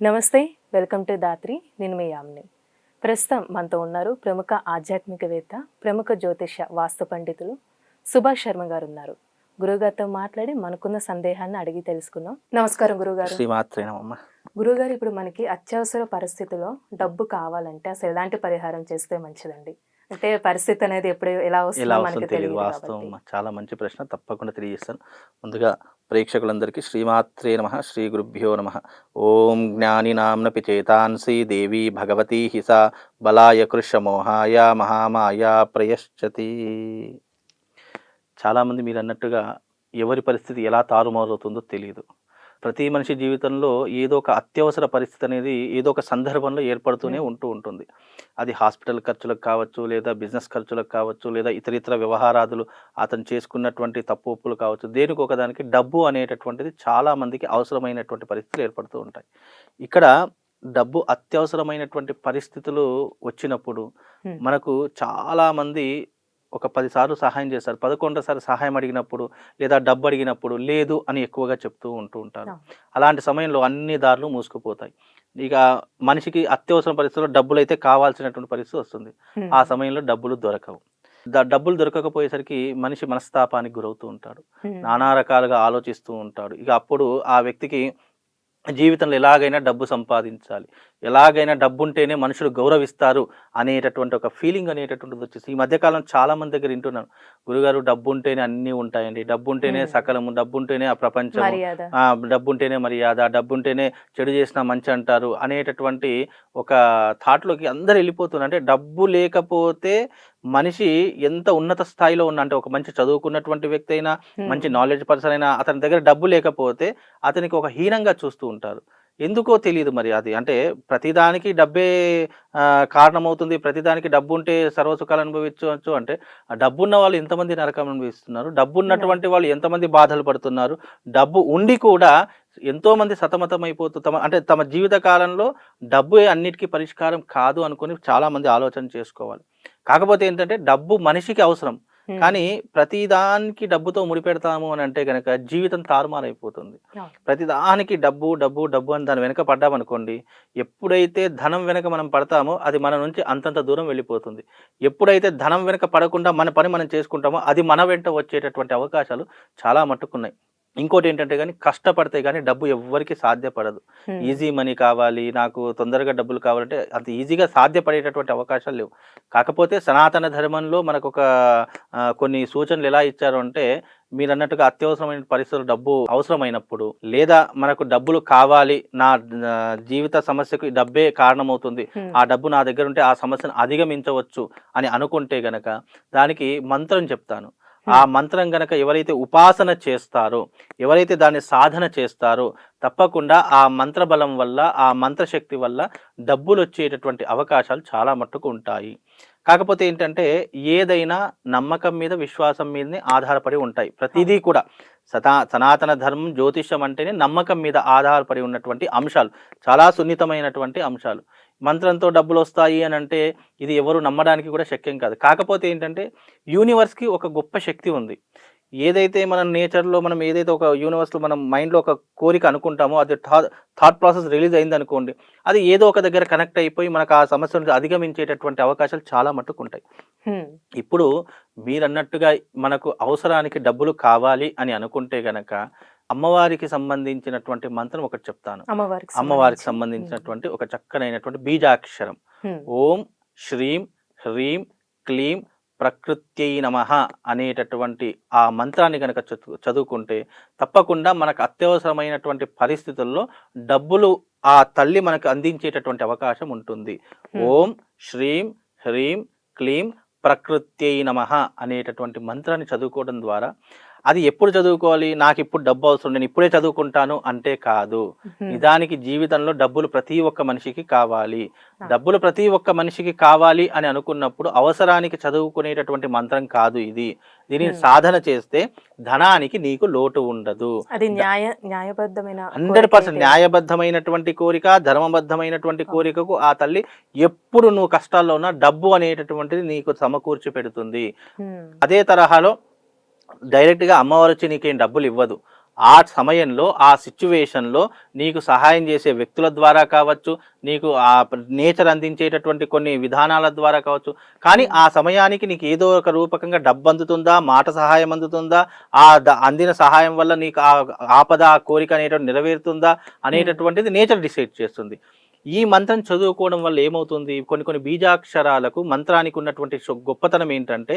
నమస్తే welcome to Dhatri నేను మీ యామ్ని. ప్రస్తుతం మనతో ఉన్నారు ప్రముఖ ఆధ్యాత్మికవేత్త ప్రముఖ జ్యోతిష వాస్తు పండితులు సుభాష్ శర్మ గారు ఉన్నారు గురుగారితో మాట్లాడి మనకున్న సందేహాన్ని అడిగి తెలుసుకుందాం. నమస్కారం గురుగారు గురుగారు ఇప్పుడు మనకి అత్యవసర పరిస్థితిలో డబ్బు కావాలంటే అసలు ఎలాంటి పరిహారం చేస్తే మంచిదండి? అంటే పరిస్థితి అనేది ఎప్పుడు ఎలా ఎలా వస్తుందో వస్తుందో తెలియదు వాస్తవం. చాలా మంచి ప్రశ్న. తప్పకుండా తెలియజేస్తాను. ముందుగా ప్రేక్షకులందరికీ శ్రీమాత్రే నమ శ్రీ గురుభ్యో నమ. ఓం జ్ఞానినాంనపి చేతాంసి దేవి భగవతి హిస బలాయ కృషమోహాయ మహామాయ ప్రయశ్చతి. చాలామంది మీరు అన్నట్టుగా ఎవరి పరిస్థితి ఎలా తారుమారవుతుందో తెలియదు ప్రతి మనిషి జీవితంలో ఏదో ఒక అత్యవసర పరిస్థితి అనేది ఏదో ఒక సందర్భంలో ఏర్పడుతూనే ఉంటూ ఉంటుంది. అది హాస్పిటల్ ఖర్చులకు కావచ్చు లేదా బిజినెస్ ఖర్చులకు కావచ్చు లేదా ఇతర ఇతర వ్యవహారాదులు అతను చేసుకున్నటువంటి తప్పు ఒప్పులు కావచ్చు దేనికి ఒకదానికి డబ్బు అనేటటువంటిది చాలా మందికి అవసరమైనటువంటి పరిస్థితులు ఏర్పడుతూ ఉంటాయి. ఇక్కడ డబ్బు అత్యవసరమైనటువంటి పరిస్థితులు వచ్చినప్పుడు Hmm. మనకు చాలా మంది ఒక పదిసార్లు సహాయం చేస్తారు. పదకొండోసారి సహాయం అడిగినప్పుడు లేదా డబ్బు అడిగినప్పుడు లేదు అని ఎక్కువగా చెప్తూ ఉంటూ ఉంటారు. అలాంటి సమయంలో అన్ని దారులు మూసుకుపోతాయి. ఇక మనిషికి అత్యవసర పరిస్థితుల్లో డబ్బులు అయితే కావాల్సినటువంటి పరిస్థితి వస్తుంది. ఆ సమయంలో డబ్బులు దొరకవు. డబ్బులు దొరకకపోయేసరికి మనిషి మనస్తాపానికి గురవుతూ ఉంటాడు. నానా రకాలుగా ఆలోచిస్తూ ఉంటాడు. ఇక అప్పుడు ఆ వ్యక్తికి జీవితంలో ఎలాగైనా డబ్బు సంపాదించాలి. ఎలాగైనా డబ్బు ఉంటేనే మనుషులు గౌరవిస్తారు అనేటటువంటి ఒక ఫీలింగ్ అనేటటువంటిది వచ్చేసి ఈ మధ్యకాలం చాలా మంది దగ్గర వింటున్నాను. గురుగారు డబ్బు ఉంటేనే అన్నీ ఉంటాయండి. డబ్బు ఉంటేనే. సకలము డబ్బు ఉంటేనే ఆ ప్రపంచం డబ్బు ఉంటేనే మర్యాద డబ్బు ఉంటేనే చెడు చేసిన మంచి అంటారు అనేటటువంటి ఒక థాట్లోకి అందరు వెళ్ళిపోతున్నారు. అంటే డబ్బు లేకపోతే మనిషి ఎంత ఉన్నత స్థాయిలో ఉన్న అంటే ఒక మంచి చదువుకున్నటువంటి వ్యక్తి అయినా. మంచి నాలెడ్జ్ పర్సన్ అయినా అతని దగ్గర డబ్బు లేకపోతే అతనికి ఒక హీనంగా చూస్తూ ఉంటారు. ఎందుకో తెలియదు మరి అది. అంటే ప్రతిదానికి డబ్బే కారణమవుతుంది. ప్రతిదానికి డబ్బు ఉంటే సర్వసుఖాలు అనుభవించవచ్చు అంటే ఆ డబ్బు ఉన్న వాళ్ళు ఎంతమంది నరకం అనుభవిస్తున్నారు. డబ్బు ఉన్నటువంటి వాళ్ళు ఎంతమంది బాధలు పడుతున్నారు. డబ్బు ఉండి కూడా ఎంతో మంది సతమతం తమ అంటే తమ జీవిత కాలంలో డబ్బు అన్నిటికీ పరిష్కారం కాదు అనుకుని చాలామంది ఆలోచన చేసుకోవాలి. కాకపోతే ఏంటంటే డబ్బు మనిషికి అవసరం. కానీ ప్రతిదానికి డబ్బుతో ముడిపెడతాము అని అంటే కనుక జీవితం తారుమారైపోతుంది. ప్రతిదానికి డబ్బు డబ్బు డబ్బు అని దాని వెనక పడ్డామనుకోండి ఎప్పుడైతే ధనం వెనక మనం పడతామో అది మన నుంచి అంతంత దూరం వెళ్ళిపోతుంది. ఎప్పుడైతే ధనం వెనక పడకుండా మన పని మనం చేసుకుంటామో అది మన వెంట వచ్చేటటువంటి అవకాశాలు చాలా మట్టుకున్నాయి. ఇంకోటి ఏంటంటే కానీ కష్టపడితే కానీ డబ్బు ఎవ్వరికి సాధ్యపడదు. ఈజీ మనీ కావాలి నాకు తొందరగా డబ్బులు కావాలంటే అంత ఈజీగా సాధ్యపడేటటువంటి అవకాశాలు లేవు కాకపోతే సనాతన ధర్మంలో మనకు ఒక కొన్ని సూచనలు ఎలా ఇచ్చారు అంటే మీరు అన్నట్టుగా అత్యవసరమైన పరిస్థితులు డబ్బు అవసరమైనప్పుడు లేదా మనకు డబ్బులు కావాలి నా జీవిత సమస్యకు డబ్బే కారణమవుతుంది. ఆ డబ్బు నా దగ్గర ఉంటే ఆ సమస్యను అధిగమించవచ్చు అని అనుకుంటే గనక దానికి మంత్రం చెప్తాను ఆ మంత్రం గనక ఎవరైతే ఉపాసన చేస్తారో ఎవరైతే దాన్ని సాధన చేస్తారో తప్పకుండా ఆ మంత్ర బలం వల్ల ఆ మంత్రశక్తి వల్ల డబ్బులు వచ్చేటటువంటి అవకాశాలు చాలా మట్టుకు ఉంటాయి. కాకపోతే ఏంటంటే ఏదైనా నమ్మకం మీద విశ్వాసం మీదనే ఆధారపడి ఉంటాయి. ప్రతిదీ కూడా సతా సనాతన ధర్మం జ్యోతిష్యం అంటేనే నమ్మకం మీద ఆధారపడి ఉన్నటువంటి అంశాలు. చాలా సున్నితమైనటువంటి అంశాలు. మంత్రంతో డబ్బులు వస్తాయి అని అంటే ఇది ఎవరు నమ్మడానికి కూడా శక్యం కాదు. కాకపోతే ఏంటంటే యూనివర్స్కి ఒక గొప్ప శక్తి ఉంది. ఏదైతే మనం నేచర్లో మనం ఏదైతే ఒక యూనివర్స్లో మనం మైండ్లో ఒక కోరిక అనుకుంటామో అది థాట్ థాట్ ప్రాసెస్ రిలీజ్ అయింది అనుకోండి అది ఏదో ఒక దగ్గర కనెక్ట్ అయిపోయి మనకు ఆ సమస్య నుంచి అధిగమించేటటువంటి అవకాశాలు చాలా మట్టుకు ఉంటాయి. ఇప్పుడు మీరు అన్నట్టుగా మనకు అవసరానికి డబ్బులు కావాలి అని అనుకుంటే గనక అమ్మవారికి సంబంధించినటువంటి మంత్రం ఒకటి చెప్తాను అమ్మవారికి అమ్మవారికి సంబంధించి. సంబంధించినటువంటి ఒక చక్కనైనటువంటి బీజాక్షరం. ఓం శ్రీం హ్రీం క్లీం ప్రకృత్యై నమ అనేటటువంటి ఆ మంత్రాన్ని కనుక చదువు చదువుకుంటే తప్పకుండా మనకు అత్యవసరమైనటువంటి పరిస్థితుల్లో డబ్బులు ఆ తల్లి మనకు అందించేటటువంటి అవకాశం ఉంటుంది. ఓం శ్రీం హ్రీం క్లీం ప్రకృత్యై నమ అనేటటువంటి మంత్రాన్ని చదువుకోవడం ద్వారా అది ఎప్పుడు చదువుకోవాలి నాకు ఇప్పుడు డబ్బు అవసరం నేను ఇప్పుడే చదువుకుంటాను అంటే కాదు. నిజానికి జీవితంలో డబ్బులు ప్రతి ఒక్క మనిషికి కావాలి. డబ్బులు ప్రతి ఒక్క మనిషికి కావాలి అని అనుకున్నప్పుడు అవసరానికి చదువుకునేటటువంటి మంత్రం కాదు ఇది దీనిని. సాధన చేస్తే ధనానికి నీకు లోటు ఉండదు అది న్యాయ న్యాయబద్ధమైన హండ్రెడ్ పర్సెంట్ న్యాయబద్ధమైనటువంటి కోరిక ధర్మబద్ధమైనటువంటి కోరికకు ఆ తల్లి ఎప్పుడు నువ్వు కష్టాల్లో ఉన్నా డబ్బు అనేటటువంటిది నీకు సమకూర్చి పెడుతుంది. అదే తరహాలో డైరెక్ట్గా అమ్మవారు వచ్చి నీకేం డబ్బులు ఇవ్వదు ఆ సమయంలో ఆ సిచ్యువేషన్లో నీకు సహాయం చేసే వ్యక్తుల ద్వారా కావచ్చు నీకు ఆ నేచర్ అందించేటటువంటి కొన్ని విధానాల ద్వారా కావచ్చు కానీ ఆ సమయానికి నీకు ఏదో ఒక రూపకంగా డబ్బు అందుతుందా మాట సహాయం అందుతుందా ఆ ద- అందిన సహాయం వల్ల నీకు ఆ ఆపద ఆ కోరిక అనేటువంటి నెరవేరుతుందా అనేటటువంటిది నేచర్ డిసైడ్ చేస్తుంది. ఈ మంత్రం చదువుకోవడం వల్ల ఏమవుతుంది? కొన్ని కొన్ని బీజాక్షరాలకు మంత్రానికి ఉన్నటువంటి గొప్పతనం ఏంటంటే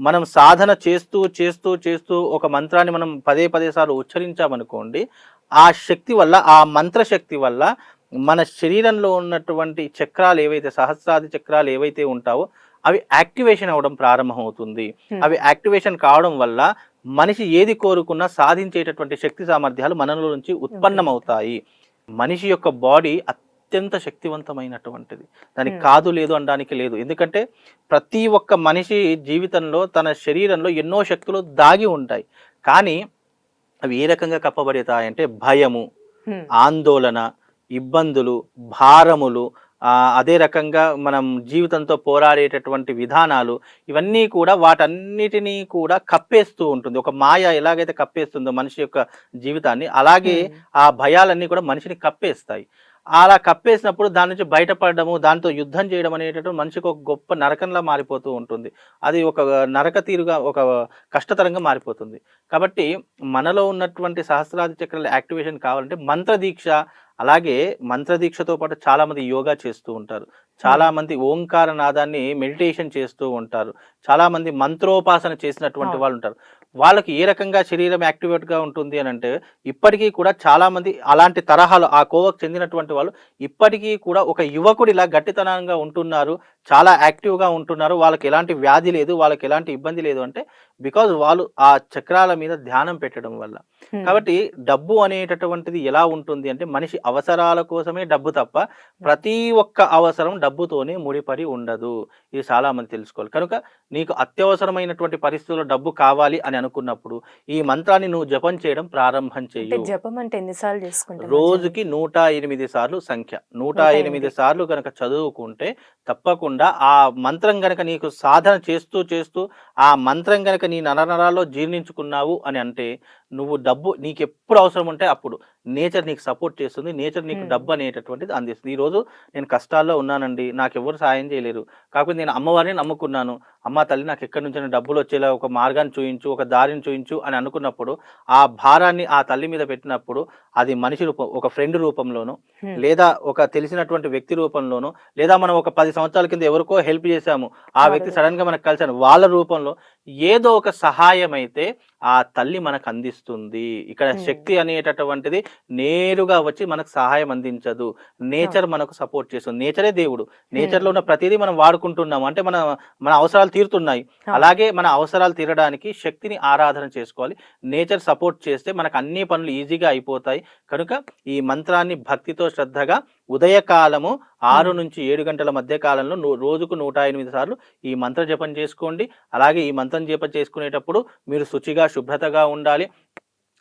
మనం సాధన చేస్తూ చేస్తూ చేస్తూ ఒక మంత్రాన్ని మనం పదే పదే సార్లు ఉచ్చరించామనుకోండి ఆ శక్తి వల్ల ఆ మంత్ర శక్తి వల్ల మన శరీరంలో ఉన్నటువంటి చక్రాలు ఏవైతే సహస్రాది చక్రాలు ఏవైతే ఉంటావో అవి యాక్టివేషన్ అవ్వడం ప్రారంభమవుతుంది. అవి యాక్టివేషన్ కావడం వల్ల మనిషి ఏది కోరుకున్నా సాధించేటటువంటి శక్తి సామర్థ్యాలు మనలో నుంచి ఉత్పన్నమవుతాయి. మనిషి యొక్క బాడీ అత్యంత శక్తివంతమైనటువంటిది దానికి. కాదు లేదు అనడానికి లేదు ఎందుకంటే ప్రతి ఒక్క మనిషి జీవితంలో తన శరీరంలో ఎన్నో శక్తులు దాగి ఉంటాయి కానీ అవి ఏ రకంగా కప్పబడతాయంటే భయము. ఆందోళన ఇబ్బందులు భారములు ఆ, అదే రకంగా మనం జీవితంతో పోరాడేటటువంటి విధానాలు ఇవన్నీ కూడా వాటన్నిటినీ కూడా కప్పేస్తూ ఉంటుంది ఒక మాయ ఎలాగైతే కప్పేస్తుందో మనిషి యొక్క జీవితాన్ని అలాగే. ఆ భయాలన్నీ కూడా మనిషిని కప్పేస్తాయి అలా కప్పేసినప్పుడు దాని నుంచి బయటపడడము దాంతో యుద్ధం చేయడం అనేటటువంటి మనిషికి ఒక గొప్ప నరకంలా మారిపోతూ ఉంటుంది. అది ఒక నరక తీరుగా ఒక కష్టతరంగా మారిపోతుంది. కాబట్టి మనలో ఉన్నటువంటి సహస్రాది చక్రాల యాక్టివేషన్ కావాలంటే మంత్ర దీక్ష అలాగే మంత్ర దీక్షతో పాటు చాలామంది యోగా చేస్తూ ఉంటారు. చాలా మంది ఓంకార నాదాన్ని మెడిటేషన్ చేస్తూ ఉంటారు. చాలా మంది మంత్రోపాసన చేసినటువంటి. వాళ్ళు ఉంటారు వాళ్ళకి ఏ రకంగా శరీరం యాక్టివేట్గా ఉంటుంది అని అంటే ఇప్పటికీ కూడా చాలా మంది అలాంటి తరహాలు ఆ కోవకు చెందినటువంటి వాళ్ళు ఇప్పటికీ కూడా ఒక యువకుడిలా గట్టితనంగా ఉంటున్నారు. చాలా యాక్టివ్గా ఉంటున్నారు. వాళ్ళకి ఎలాంటి వ్యాధి లేదు. వాళ్ళకి ఎలాంటి ఇబ్బంది లేదు అంటే బికాజ్ వాళ్ళు ఆ చక్రాల మీద ధ్యానం పెట్టడం వల్ల. కాబట్టి డబ్బు అనేటటువంటిది ఎలా ఉంటుంది అంటే మనిషి అవసరాల కోసమే డబ్బు తప్ప ప్రతి ఒక్క అవసరం డబ్బుతోనే ముడిపడి ఉండదు. ఇది చాలా మంది తెలుసుకోవాలి. కనుక నీకు అత్యవసరమైనటువంటి పరిస్థితుల్లో డబ్బు కావాలి అని అనుకున్నప్పుడు ఈ మంత్రాన్ని నువ్వు జపం చేయడం ప్రారంభం చేయు జపం అంటే ఎన్నిసార్లు చేసుకుంటాం రోజుకి నూట ఎనిమిది సార్లు సంఖ్య. నూట ఎనిమిది. సార్లు కనుక చదువుకుంటే తప్పకుండా ఆ మంత్రం గనక నీకు సాధన చేస్తూ చేస్తూ ఆ మంత్రం గనక నీ నరనరాల్లో జీర్ణించుకున్నావు అని అంటే నువ్వు డబ్బు నీకు ఎప్పుడు అవసరం ఉంటే అప్పుడు నేచర్ నీకు సపోర్ట్ చేస్తుంది నేచర్ నీకు. డబ్బు అనేటటువంటిది అందిస్తుంది. ఈ రోజు నేను కష్టాల్లో ఉన్నానండి నాకు ఎవరు సాయం చేయలేరు. కాకపోతే నేను అమ్మవారిని నమ్ముకున్నాను. అమ్మ తల్లి నాకు ఎక్కడి నుంచి డబ్బులు వచ్చేలా ఒక మార్గాన్ని చూయించు ఒక దారిని చూయించు అని అనుకున్నప్పుడు ఆ భారాన్ని ఆ తల్లి మీద పెట్టినప్పుడు అది మనిషి రూపం ఒక ఫ్రెండ్ రూపంలోనో. లేదా ఒక తెలిసినటువంటి వ్యక్తి రూపంలోనో లేదా మనం ఒక పది సంవత్సరాల కింద ఎవరికో హెల్ప్ చేశాము ఆ వ్యక్తి సడన్గా మనకు కలిసాను వాళ్ళ రూపంలో ఏదో ఒక సహాయం అయితే ఆ తల్లి మనకు అందిస్తుంది ఇక్కడ. శక్తి అనేటటువంటిది నేరుగా వచ్చి మనకు సహాయం అందించదు. నేచర్ మనకు సపోర్ట్ చేస్తుంది. నేచరే దేవుడు. నేచర్లో ఉన్న ప్రతిదీ మనం వాడుకుంటున్నాము. అంటే మన మన అవసరాలు తీరుతున్నాయి. అలాగే మన అవసరాలు తీరడానికి శక్తిని ఆరాధన చేసుకోవాలి. నేచర్ సపోర్ట్ చేస్తే మనకు అన్ని పనులు ఈజీగా అయిపోతాయి. కనుక ఈ మంత్రాన్ని భక్తితో శ్రద్ధగా ఉదయకాలము ఆరు. నుంచి ఏడు గంటల మధ్య కాలంలో రోజుకు నూట ఎనిమిది సార్లు ఈ మంత్ర జపం చేసుకోండి. అలాగే ఈ మంత్రం జపం చేసుకునేటప్పుడు మీరు శుచిగా శుభ్రతగా ఉండాలి.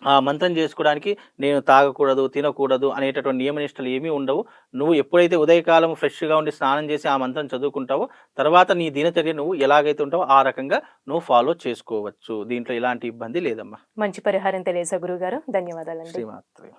ఆ మంత్రం చేసుకోవడానికి నేను తాగకూడదు తినకూడదు అనేటటువంటి నియమనిష్టలు ఏమీ ఉండవు. నువ్వు ఎప్పుడైతే ఉదయకాలం ఫ్రెష్గా ఉండి స్నానం చేసి ఆ మంత్రం చదువుకుంటావో తర్వాత నీ దినచర్య నువ్వు ఎలాగైతే ఉంటావో ఆ రకంగా నువ్వు ఫాలో చేసుకోవచ్చు. దీంట్లో ఎలాంటి ఇబ్బంది లేదమ్మా. మంచి పరిహారం తెలియజా గురువు గారు ధన్యవాదాలండి. శ్రీమాత్రి.